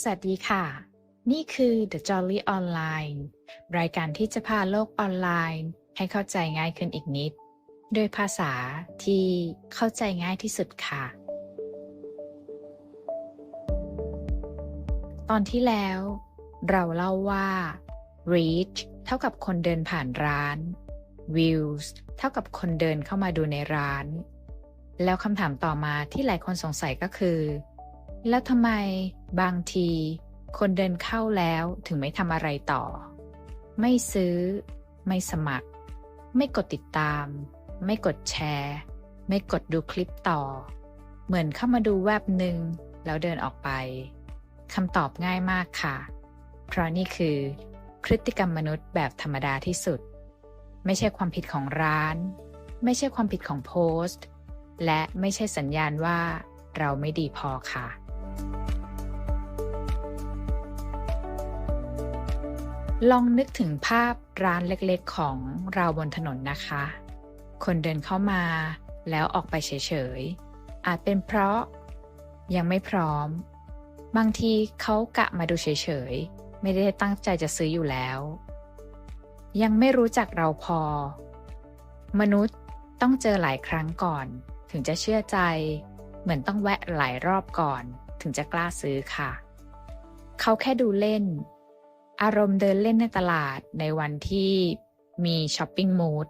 สวัสดีค่ะ นี่คือ The Jolly Online รายการที่จะพาโลกออนไลน์ ให้เข้าใจง่ายขึ้นอีกนิดด้วยภาษาที่เข้าใจง่ายที่สุดค่ะ ตอนที่แล้ว เราเล่าว่า reach เท่ากับคนเดินผ่านร้าน views เท่ากับคนเดินเข้ามาดูในร้าน แล้วคำถามต่อมาที่หลายคนสงสัยก็คือ แล้วทำไมบางที คนเดินเข้าแล้วถึงไม่ทำอะไรต่อ ไม่ซื้อ ไม่สมัคร ไม่กดติดตาม ไม่กดแชร์ ไม่กดดูคลิปต่อ เหมือนเข้ามาดูแวบหนึ่งแล้วเดินออกไปคำตอบง่ายมากค่ะ เพราะนี่คือ พฤติกรรมมนุษย์แบบธรรมดาที่สุด ไม่ใช่ความผิดของร้าน ไม่ใช่ความผิดของโพสต์ และไม่ใช่สัญญาณว่าเราไม่ดีพอค่ะ ลองนึกถึงภาพร้านเล็กๆของเราบนถนนนะคะ คนเดินเข้ามาแล้วออกไปเฉยๆ อาจเป็นเพราะยังไม่พร้อม บางทีเขากะมาดูเฉยๆ ไม่ได้ตั้งใจจะซื้ออยู่แล้ว ยังไม่รู้จักเราพอ มนุษย์ต้องเจอหลายครั้งก่อน ถึงจะเชื่อใจ เหมือนต้องแวะหลายรอบก่อน ถึงจะกล้าซื้อค่ะ เขาแค่ดูเล่น อารมณ์เดินเล่นในตลาดในวันที่มีช้อปปิ้งมูด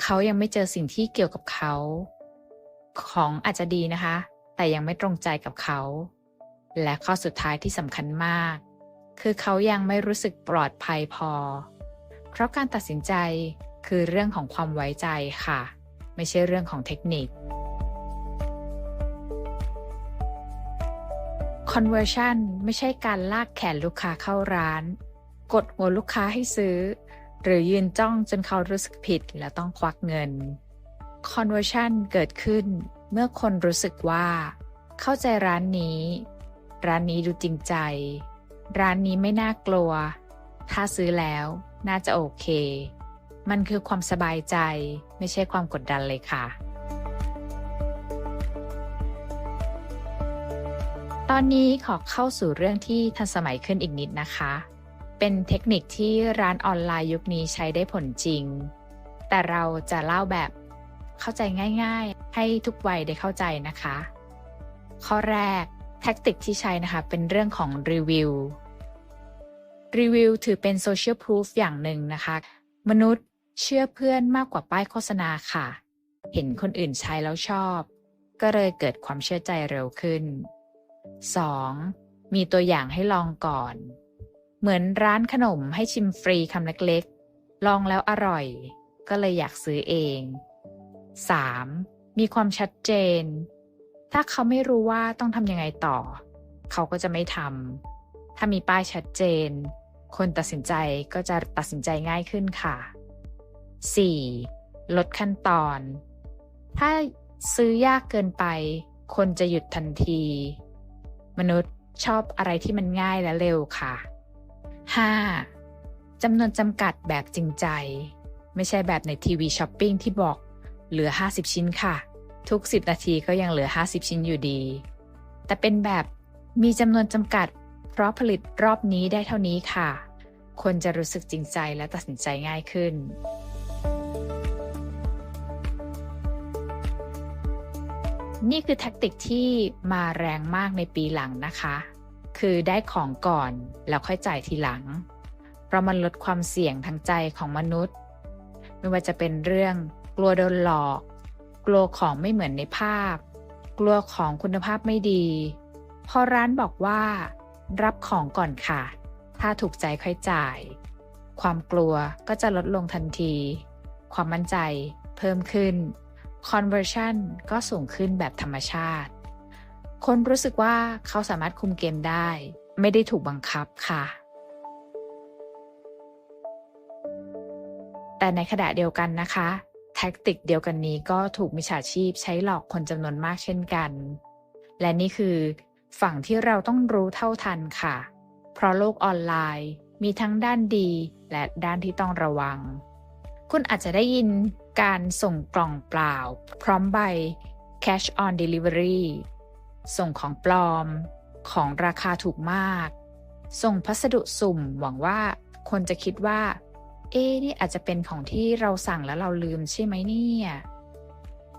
เขายังไม่เจอสิ่งที่เกี่ยวกับเขา ของอาจจะดีนะคะ แต่ยังไม่ตรงใจกับเขา และข้อสุดท้ายที่สำคัญมาก คือเขายังไม่รู้สึกปลอดภัยพอ เพราะการตัดสินใจคือเรื่องของความไว้ใจค่ะ ไม่ใช่เรื่องของเทคนิค conversion ไม่ใช่การลากแขนลูกค้าเข้าร้าน กดหัวลูกค้าให้ซื้อ หรือยืนจ้องจนเขารู้สึกผิดแล้วต้องควักเงิน conversion เกิดขึ้นเมื่อคนรู้สึกว่า เข้าใจร้านนี้ ร้านนี้ดูจริงใจ ร้านนี้ไม่น่ากลัว ถ้าซื้อแล้วน่าจะโอเค มันคือความสบายใจไม่ใช่ความกดดันเลยค่ะ ตอนนี้ขอเข้าสู่เรื่องที่ทันสมัยขึ้นอีกนิดนะคะ เป็นเทคนิคที่ร้านออนไลน์ยุคนี้ใช้ได้ผลจริง แต่เราจะเล่าแบบเข้าใจง่าย ๆ ให้ทุกวัยได้เข้าใจนะคะ ข้อแรกแท็กติกที่ใช้นะคะ เป็นเรื่องของรีวิว รีวิวถือเป็นโซเชียลพ o ูฟอย่างหนึ่งนะคะ มนุษย์เชื่อเพื่อนมากกว่าป้ายโฆษณาค่ะ เห็นคนอื่นใช้แล้วชอบ ก็เลยเกิดความเชื่อใจเร็วขึ้น 2. มีตัวอย่างให้ลองก่อน เหมือนร้านขนมให้ชิมฟรีคำเล็กๆ ลองแล้วอร่อย ก็เลยอยากซื้อเอง 3. มีความชัดเจน ถ้าเขาไม่รู้ว่าต้องทำยังไงต่อ เขาก็จะไม่ทำ ถ้ามีป้ายชัดเจน คนตัดสินใจก็จะตัดสินใจง่ายขึ้นค่ะ 4. ลดขั้นตอน ถ้าซื้อยากเกินไป คนจะหยุดทันที มนุษย์ชอบอะไรที่มันง่ายและเร็วค่ะ 5. จำนวนจำกัดแบบจริงใจ ไม่ใช่แบบในทีวีช้อปปิ้งที่บอกเหลือ 50 ชิ้นค่ะ ทุก 10 นาทีก็ยังเหลือ 50 ชิ้นอยู่ดี แต่เป็นแบบมีจำนวนจำกัด เพราะผลิตรอบนี้ได้เท่านี้ค่ะ คนจะรู้สึกจริงใจและตัดสินใจง่ายขึ้น นี่คือแท็กติกที่มาแรงมากในปีหลังนะคะ คือได้ของก่อนแล้วค่อยจ่ายทีหลัง เพราะมันลดความเสี่ยงทางใจของมนุษย์ ไม่ว่าจะเป็นเรื่องกลัวโดนหลอก กลัวของไม่เหมือนในภาพ กลัวของคุณภาพไม่ดี พอร้านบอกว่า รับของก่อนค่ะ ถ้าถูกใจค่อยจ่าย ความกลัวก็จะลดลงทันที ความมั่นใจเพิ่มขึ้น conversion ก็สูงขึ้นแบบธรรมชาติ คนรู้สึกว่าเขาสามารถคุมเกมได้ ไม่ได้ถูกบังคับค่ะ แต่ในขณะเดียวกันนะคะ แท็กติกเดียวกันนี้ก็ถูกมิจฉาชีพใช้หลอกคนจำนวนมากเช่นกัน และนี่คือฝั่งที่เราต้องรู้เท่าทันค่ะ เพราะโลกออนไลน์มีทั้งด้านดีและด้านที่ต้องระวัง คุณอาจจะได้ยิน การส่งกล่องเปล่า พร้อมใบ cash on delivery ส่งของปลอม ของราคาถูกมาก ส่งพัสดุสุ่มหวังว่าคนจะคิดว่า เอ๊นี่อาจจะเป็นของที่เราสั่งแล้วเราลืมใช่ไหมเนี่ย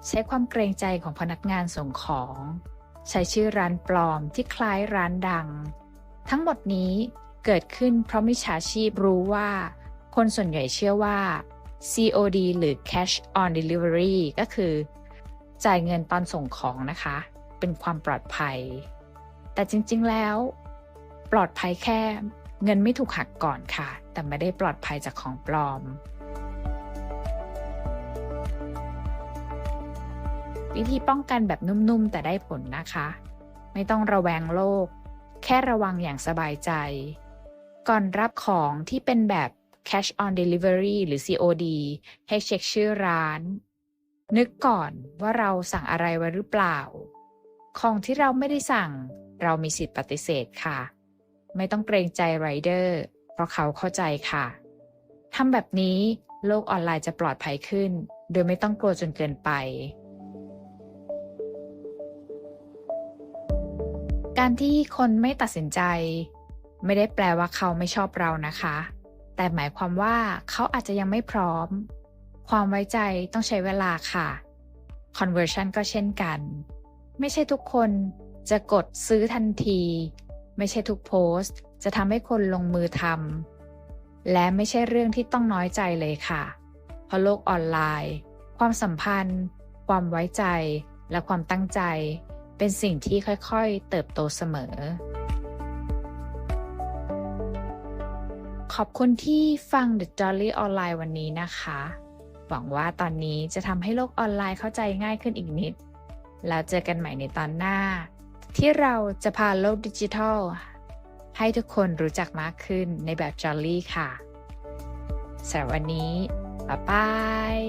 ใช้ความเกรงใจของพนักงานส่งของ ใช้ชื่อร้านปลอมที่คล้ายร้านดัง ทั้งหมดนี้เกิดขึ้นเพราะมิจฉาชีพรู้ว่า คนส่วนใหญ่เชื่อว่า COD หรือ Cash on Delivery ก็คือ จ่ายเงินตอนส่งของนะคะ เป็นความปลอดภัย แต่จริงๆแล้ว ปลอดภัยแค่เงินไม่ถูกหักก่อนค่ะ แต่ไม่ได้ปลอดภัยจากของปลอม วิธีป้องกันแบบนุ่มๆ แต่ได้ผลนะคะ ไม่ต้องระแวงโลก แค่ระวังอย่างสบายใจ ก่อนรับของที่เป็นแบบ cash on delivery หรือ COD ให้เช็คชื่อร้าน นึกก่อนว่าเราสั่งอะไรไว้หรือเปล่า ของที่เราไม่ได้สั่ง เรามีสิทธิ์ปฏิเสธค่ะ ไม่ต้องเกรงใจไรเดอร์เพราะเขาเข้าใจค่ะทำแบบนี้โลกออนไลน์จะปลอดภัยขึ้น โดยไม่ต้องกลัวจนเกินไป การที่คนไม่ตัดสินใจ ไม่ได้แปลว่าเขาไม่ชอบเรานะคะ แต่หมายความว่าเขาอาจจะยังไม่พร้อม ความไว้ใจต้องใช้เวลาค่ะ conversion ก็เช่นกัน ไม่ใช่ทุกคนจะกดซื้อทันที ไม่ใช่ทุกโพสต์ จะทำให้คนลงมือทำและไม่ใช่เรื่องที่ต้องน้อยใจเลยค่ะ เพราะโลกออนไลน์ ความสัมพันธ์ ความไว้ใจ และความตั้งใจ เป็นสิ่งที่ค่อยๆ เติบโตเสมอ ขอบคุณที่ฟัง The Jolly ออนไลน์วันนี้นะคะ หวังว่าตอนนี้จะทำให้โลกออนไลน์เข้าใจง่ายขึ้นอีกนิด แล้วเจอกันใหม่ในตอนหน้า ที่เราจะพาโลกดิจิทัล ให้ทุกคนรู้จักมากขึ้นในแบบจอลลี่ค่ะสำหรับวันนี้บ๊ายบาย